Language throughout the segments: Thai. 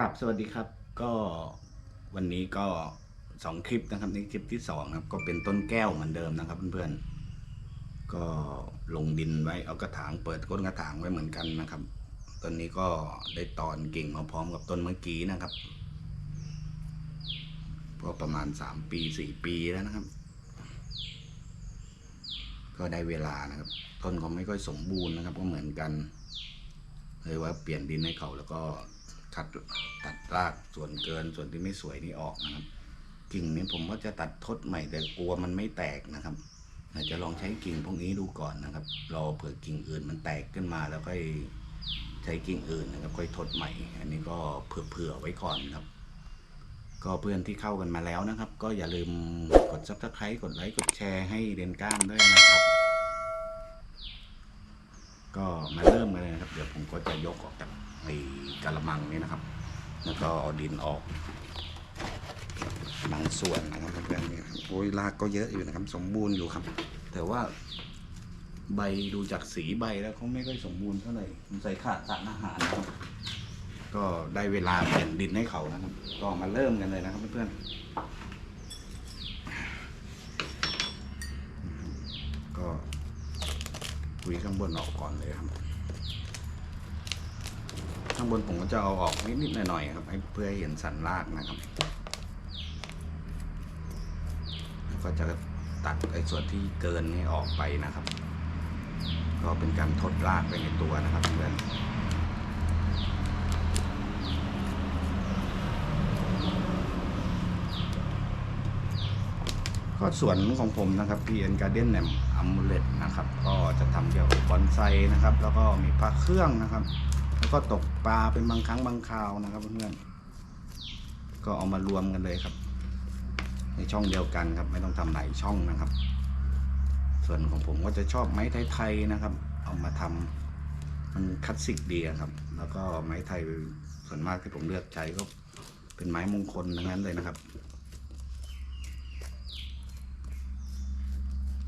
ครับสวัสดีครับก็วันนี้ก็สองคลิปนะครับนี่คลิปที่สองนะครับ ก็เป็นต้นแก้วเหมือนเดิมนะครับเพื่อนๆก็ลงดินไว้เอากระถางเปิดก้นกระถางไว้เหมือนกันนะครับต้นนี้ก็ได้ตอนกิ่งมาพร้อมกับต้นเมื่อกี้นะครับก็ประมาณสามปีสี่ปีแล้วนะครับ ก็ได้เวลานะครับ ต้นเขาไม่ค่อยสมบูรณ์นะครับ ก็เหมือนกันเลยว่าเปลี่ยนดินให้เขาแล้วก็ ตัดตัดรากส่วนเกินส่วนที่ไม่สวยนี่ออกนะครับ กิ่งนี้ผมว่าจะตัดทดใหม่แต่กลัวมันไม่แตกนะครับอาจจะลองใช้กิ่งพวกนี้ดูก่อนนะครับรอเผื่อกิ่งอื่นมันแตกขึ้นมาแล้วค่อยใช้กิ่งอื่นนะครับค่อยทดใหม่ อันนี้ก็เผื่อๆไว้ก่อนครับก็เพื่อนที่เข้ากันมาแล้วนะครับ ก็อย่าลืมกด subscribe กดไลค์กดแชร์ให้เรียนก้านด้วยนะครับ ก็มาเริ่มกันเลยนะครับ เดี๋ยวผมก็จะยกออกจากไอ้กระมังนี้นะครับ แล้วก็เอาดินออกบางส่วนนะครับเพื่อนๆนี่ครับโอ้ยรากก็เยอะอยู่นะครับ สมบูรณ์อยู่ครับ แต่ว่าใบดูจากสีใบแล้วเขาไม่ค่อยสมบูรณ์เท่าไหร่สงสัยขาดสารอาหารนะครับก็ได้เวลาเปลี่ยนดินให้เขานะครับ ก็มาเริ่มกันเลยนะครับเพื่อนๆก็ คุยข้างบนออกก่อนเลยครับ ข้างบนผมก็จะเอาออกนิดๆหน่อยๆครับเพื่อให้เห็นสันรากนะครับแล้วก็จะตัดไอ้ส่วนที่เกินนี่ออกไปนะครับ ก็เป็นการทดรากไปในตัวนะครับเพื่อน ก็สวนของผมนะครับ PN Garden แหนมอัมเลตนะครับ ก็จะทำเกี่ยวกับบอนไซนะครับ แล้วก็มีพระเครื่องนะครับ แล้วก็ตกปลาเป็นบางครั้งบางคราวนะครับเพื่อนๆก็เอามารวมกันเลยครับ ในช่องเดียวกันครับ ไม่ต้องทำหลายช่องนะครับ ส่วนของผมก็จะชอบไม้ไทยๆนะครับ เอามาทำมันคลาสสิกดีครับ แล้วก็ไม้ไทยส่วนมากที่ผมเลือกใช้ก็เป็นไม้มงคลทั้งนั้นเลยนะครับ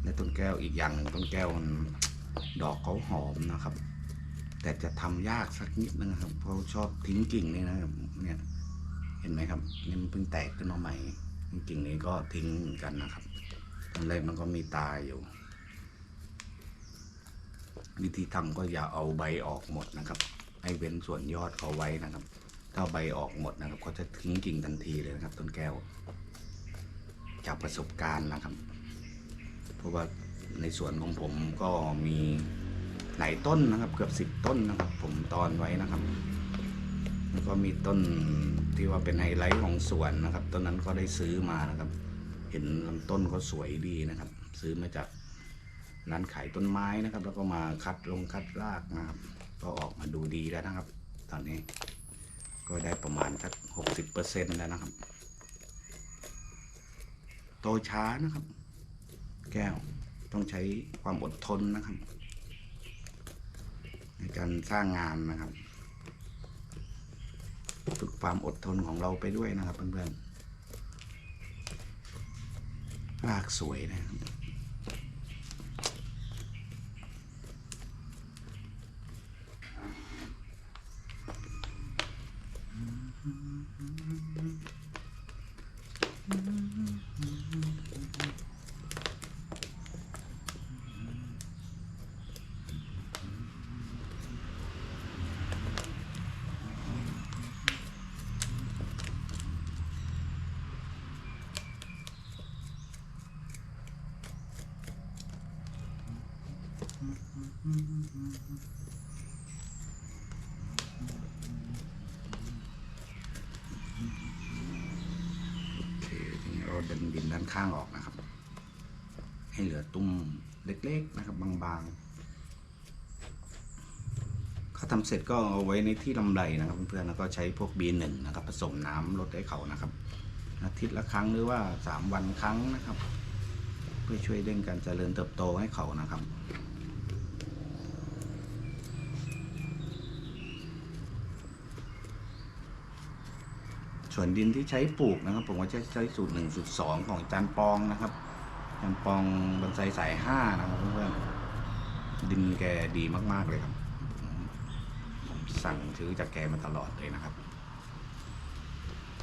และต้นแก้วอีกอย่างหนึ่งต้นแก้วมันดอกเขาหอมนะครับ แต่จะทำยากสักนิดนึงครับเพราะชอบทิ้งกิ่งนี่นะครับเนี่ยเห็นไหมครับนี่มันเพิ่งแตกขึ้นมาใหม่กิ่งนี้ก็ทิ้งเหมือนกันนะครับตอนแรกมันก็มีตายอยู่ วิธีทำก็อย่าเอาใบออกหมดนะครับ ให้เว้นส่วนยอดเขาไว้นะครับ ถ้าใบออกหมดนะครับก็จะทิ้งกิ่งทันทีเลยนะครับ ต้นแก้ว จากประสบการณ์นะครับ เพราะว่าในสวนของผมก็มีหลายต้นนะครับ เกือบสิบต้นนะครับ ผมตอนไว้นะครับ แล้วก็มีต้นที่ว่าเป็นไฮไลท์ของสวนนะครับต้นนั้นก็ได้ซื้อมานะครับ เห็นลำต้นเขาสวยดีนะครับ ซื้อมาจากร้านขายต้นไม้นะครับ แล้วก็มาคัดลงคัดรากนะครับก็ออกมาดูดีแล้วนะครับ ตอนนี้ก็ได้ประมาณสักหกสิบเปอร์เซ็นต์แล้วนะครับ โตช้านะครับ แก้ว ต้องใช้ความอดทนนะครับ ในการสร้างงานนะครับ ฝึกความอดทนของเราไปด้วยนะครับเพื่อนๆรากสวยนะครับโอเคที บินด้านข้างออกนะครับ ให้เหลือตุ้มเล็กๆนะครับบางๆเขาทำเสร็จก็เอาไว้ในที่ลำไรนะครับเพื่อนๆแล้วก็ใช้พวก B1 นะครับ ผสมน้ำลดให้เขานะครับ อาทิตย์ละครั้งหรือว่า 3 วันครั้งนะครับ เพื่อช่วยเร่งการเจริญเติบโตให้เขานะครับ ส่วนดินที่ใช้ปลูกนะครับ ผมก็จะใช้สูตรหนึ่งสูตรสองของจานปองนะครับจานปองบอนไซสายห้านะครับเพื่อนๆดินแกดีมาก ๆเลยครับผมสั่งซื้อจากแกมาตลอดเลยนะครับ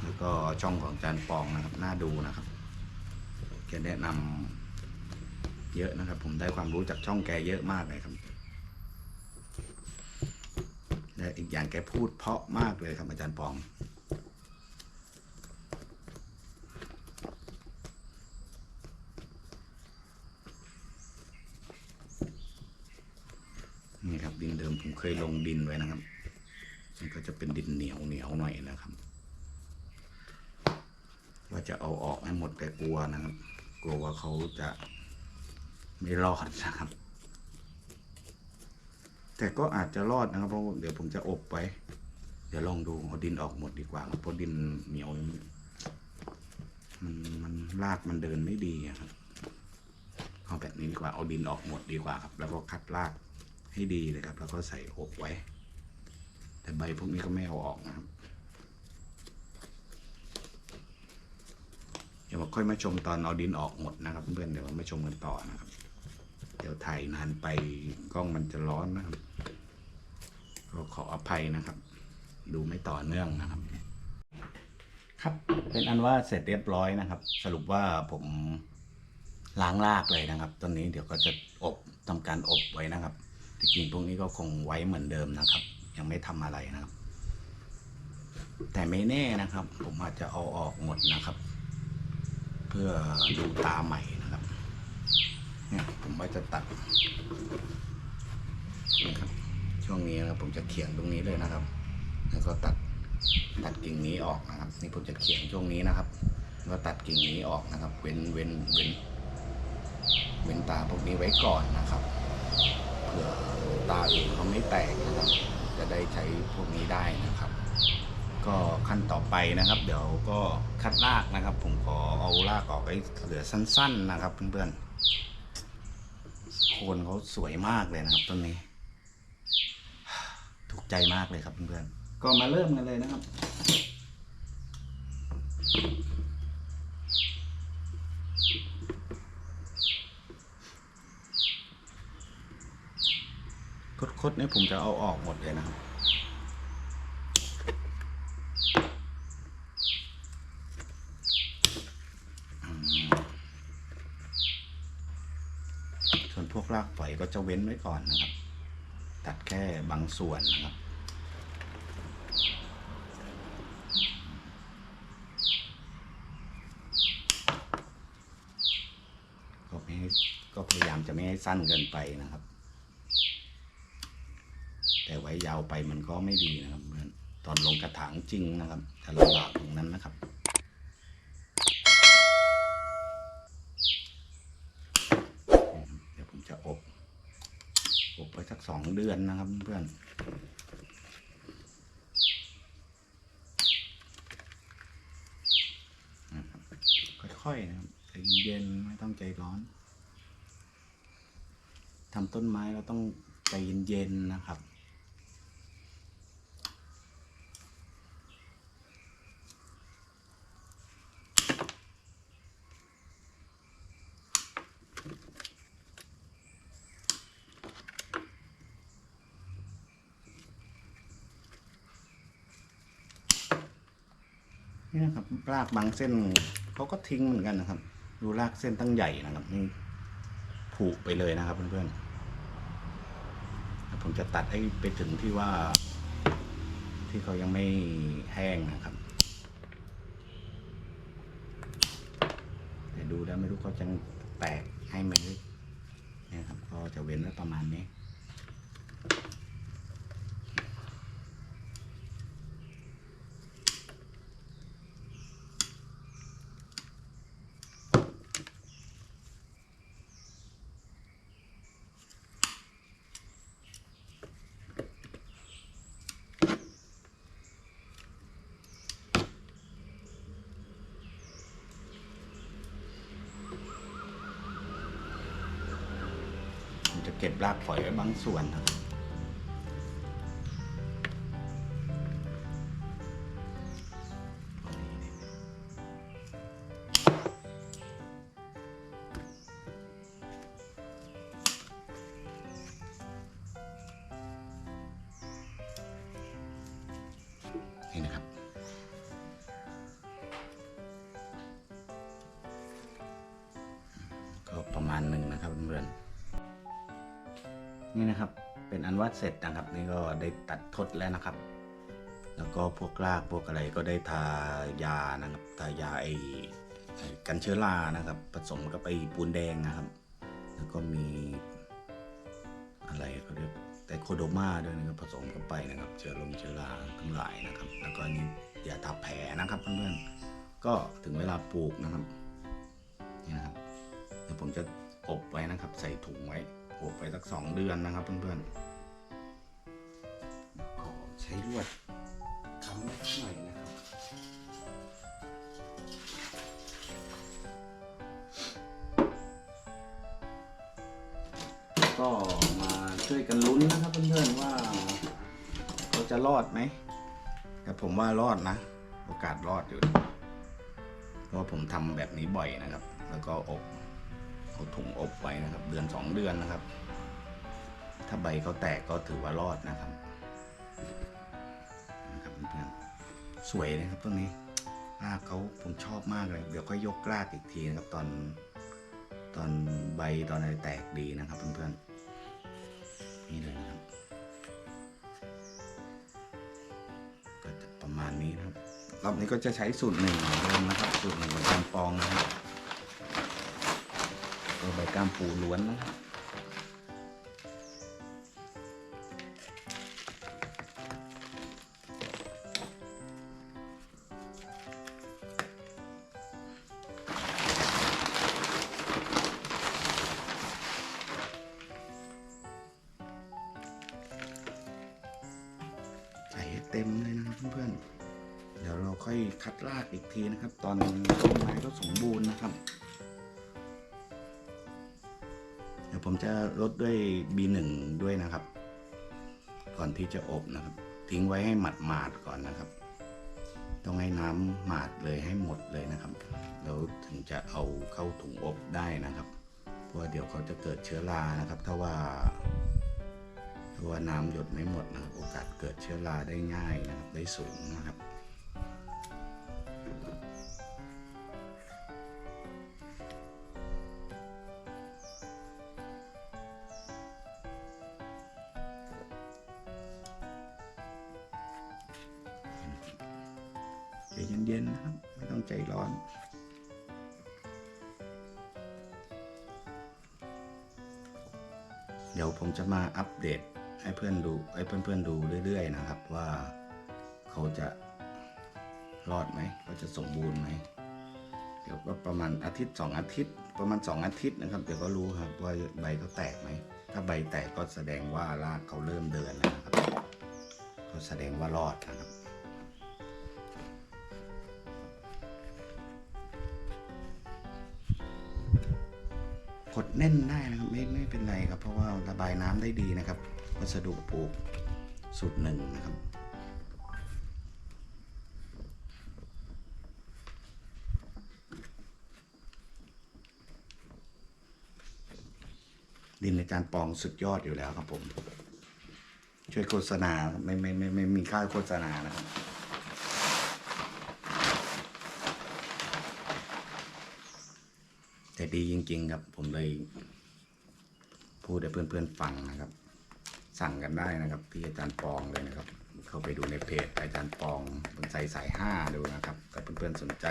แล้วก็ช่องของจารย์ปองนะครับ น่าดูนะครับแกแนะนำเยอะนะครับ ผมได้ความรู้จากช่องแกเยอะมากเลยครับและอีกอย่างแกพูดเพราะมากเลยครับอาจารย์ปอง นี่ครับ ดินเดิมผมเค ยลงดินไว้นะครับ มันก็จะเป็นดินเหนียวเหนียวหน่อยนะครับ ว่าจะเอาออกให้หมดแต่กลัวนะครับ กลัวว่าเขาจะไม่รอดนะครับ แต่ก็อาจจะรอดนะครับเพราะเดี๋ยวผมจะอบไว้ เดี๋ยวลองดูเอาดินออกหมดดีกว่าเพราะดินเหนียวมันมันรากมันเดินไม่ดีอะครับเอาแบบนี้ดีกว่าเอาดินออกหมดดีกว่าครับ แล้วก็คัดราก ให้ดีเลยครับ แล้วก็ใส่อบไว้ แต่ใบพวกนี้ก็ไม่เอาออกนะครับ เดี๋ยวมาค่อยมาชมตอนเอาดินออกหมดนะครับ เพื่อนเดี๋ยวมาชมกันต่อนะครับ เดี๋ยวถ่ายนานไปกล้องมันจะร้อนนะครับ ก็ขออภัยนะครับ ดูไม่ต่อเนื่องนะครับ ครับเป็นอันว่าเสร็จเรียบร้อยนะครับ สรุปว่าผมล้างรากเลยนะครับ ตอนนี้เดี๋ยวก็จะอบทำการอบไว้นะครับ ที่จริงพวกนี้ก็คงไว้เหมือนเดิมนะครับ ยังไม่ทำอะไรนะครับ แต่ไม่แน่นะครับ ผมอาจจะเอาออกหมดนะครับ เพื่อดูตาใหม่นะครับ เนี่ยผมว่าจะตัดนะครับ ช่วงนี้นะผมจะเขียงตรงนี้เลยนะครับ แล้วก็ตัดตัดกิ่งนี้ออกนะครับ นี่ผมจะเขียงช่วงนี้นะครับแล้วก็ตัดกิ่งนี้ออกนะครับ เว้นเว้นเว้นเว้นตาพวกนี้ไว้ก่อนนะครับเผื่อ ตาอื่นเขาไม่แตกนะครับ จะได้ใช้พวกนี้ได้นะครับ ก็ขั้นต่อไปนะครับ เดี๋ยวก็คัดรากนะครับ ผมขอเอารากออกไว้เหลือสั้น ๆนะครับ เพื่อนๆโคนเขาสวยมากเลยนะครับต้นนี้ ถูกใจมากเลยครับเพื่อนๆก็มาเริ่มกันเลยนะครับ คดๆเนี่ยผมจะเอาออกหมดเลยนะครับส่วนพวกรากฝอยก็จะเว้นไว้ก่อนนะครับ ตัดแค่บางส่วนนะครับก็ไม่ก็พยายามจะไม่ให้สั้นเกินไปนะครับ ยาวไปมันก็ไม่ดีนะครับเพื่อนตอนลงกระถางจริงนะครับจะลำบากตรงนั้นนะครับเดี๋ยวผมจะอบ อบไว้สักสองเดือนนะครับเพื่อนค่อยๆนะครับใจเย็นไม่ต้องใจร้อน ทำต้นไม้เราต้องใจเย็นๆนะครับ นี่นะครับรากบางเส้นเขาก็ทิ้งเหมือนกันนะครับ ดูรากเส้นตั้งใหญ่นะครับนี่ผุไปเลยนะครับ เพื่อนๆผมจะตัดให้ไปถึงที่ว่า ที่เขายังไม่แห้งนะครับแต่ดูแล้วไม่รู้เขาจะแตกให้ไหมนี่ครับ ก็จะเว้นไว้ประมาณนี้ ก็บรากฝอยไว้บางส่วน นี่นะครับ เป็นอันว่าเสร็จนะครับ นี่ก็ได้ตัดทดแล้วนะครับ แล้วก็พวกรากพวกอะไรก็ได้ทายานะครับ ทายาไอ้กันเชื้อรานะครับ ผสมกับไอปูนแดงนะครับ แล้วก็มีอะไรเขาเรียกแต่โคโดมาด้วยนะครับผสมเข้าไปนะครับ เชื้อลงเชื้อราทั้งหลายนะครับ แล้วก็นี่ยาทาแผลนะครับเพื่อนๆก็ถึงเวลาปลูกนะครับนี่นะครับเดี๋ยวผมจะอบไว้นะครับ ใส่ถุงไว้ อบไว้สักสองเดือนนะครับเพื่อนๆขอใช้ลวดคำไว้สักหน่อยนะครับ ก็มาช่วยกันลุ้นนะครับเพื่อนๆว่าเขาจะรอดไหม แต่ผมว่ารอดนะ โอกาสรอดอยู่เพราะผมทำแบบนี้บ่อยนะครับ แล้วก็อบ เอาถุงอบไว้นะครับ เดือนสองเดือนนะครับ ถ้าใบเขาแตกก็ถือว่ารอดนะครับนะครับเพื่อนสวยนะครับต้นนี้รากเขาผมชอบมากเลย เดี๋ยวค่อยยกรากอีกทีนะครับ ตอนตอนใบตอนอะไรแตกดีนะครับ เพื่อนๆนี่เลยนะครับก็จะประมาณนี้นะครับรอบนี้ก็จะใช้สูตรหนึ่งเหมือนเดิมนะครับ สูตรหนึ่งของการปองนะครับ ตัวใบก้ามปูล้วนนะครับใส่ให้เต็มเลยนะครับเพื่อนๆเดี๋ยวเราค่อยคัดรากอีกทีนะครับ ตอนต้นไม้ก็สมบูรณ์นะครับ ผมจะลดด้วย B1 ด้วยนะครับ ก่อนที่จะอบนะครับ ทิ้งไว้ให้หมาดหมาดๆก่อนนะครับ ต้องให้น้ำหมาดเลยให้หมดเลยนะครับ แล้วถึงจะเอาเข้าถุงอบได้นะครับ เพราะว่าเดี๋ยวเขาจะเกิดเชื้อรานะครับ ถ้าว่าเพราว่าน้ำหยดไม่หมดนะครับโอกาสเกิดเชื้อราได้ง่ายนะครับ ได้สูงนะครับ เย็นๆนะครับ ไม่ต้องใจร้อนเดี๋ยวผมจะมาอัปเดตให้เพื่อนดูให้เพื่อนๆดูเรื่อย ๆ นะครับ ว่าเขาจะรอดไหมเขาจะสมบูรณ์ไหมเดี๋ยวก็ประมาณอาทิตย์สองอาทิตย์ ประมาณสองอาทิตย์นะครับ เดี๋ยวก็รู้ครับว่าใบเขาแตกไหมถ้าใบแตกก็แสดงว่ารากเขาเริ่มเดินแล้วนะครับ ก็แสดงว่ารอดนะครับ กดแน่นได้นะครับไม่ไม่เป็นไรครับ เพราะว่าระบายน้ำได้ดีนะครับ วัสดุปลูกสูตรหนึ่งนะครับดินในการปองสุดยอดอยู่แล้วครับผม ช่วยโฆษณาไม่ไม่ไม่ไม่มีค่าโฆษณานะครับ แต่ ดีจริง ๆ ครับ ผมเลย พูดให้เพื่อนๆฟังนะครับ สั่งกันได้นะครับ ที่อาจารย์ปองเลยนะครับ เข้าไปดูในเพจอาจารย์ปองบนใส่สายห้าดูนะครับถ้าเพื่อนๆสนใจ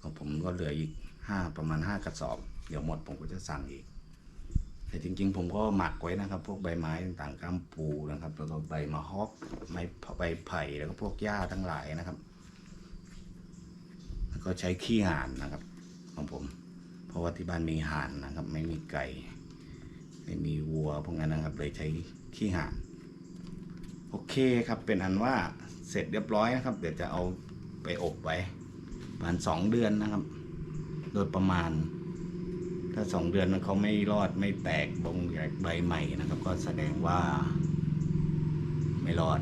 ของผมก็เหลืออีกห้าประมาณห้ากระสอบ เดี๋ยวหมดผมก็จะสั่งอีกแต่จริงๆ ผมก็หมักไว้นะครับ พวกใบไม้ต่างๆก้ามปูนะครับแล้วก็ใบมะฮอกไม้ใบไผ่แล้วก็พวกหญ้าทั้งหลายนะครับ ก็ใช้ขี้ห่านนะครับ ของผม เพราะว่าที่บ้านมีห่านนะครับ ไม่มีไก่ไม่มีวัวพวกนั้นนะครับ เลยใช้ขี้ห่านโอเคครับเป็นอันว่าเสร็จเรียบร้อยนะครับ เดี๋ยวจะเอาไปอบไว้ประมาณสองเดือนนะครับ โดยประมาณ ถ้าสองเดือนเขาไม่รอดไม่แตกบงแยกใบใหม่นะครับ ก็แสดงว่าไม่รอด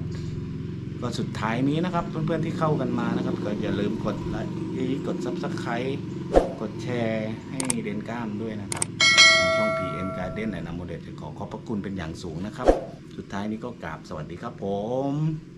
ก็สุดท้ายนี้นะครับ เพื่อนๆที่เข้ากันมานะครับก็อย่าลืมกดไลค์กดซับสไครต์กดแชร์ให้เดนก้ามด้วยนะครับ ช่อง PN Garden และนาโมเดลขอขอบพระคุณเป็นอย่างสูงนะครับ สุดท้ายนี้ก็กราบสวัสดีครับผม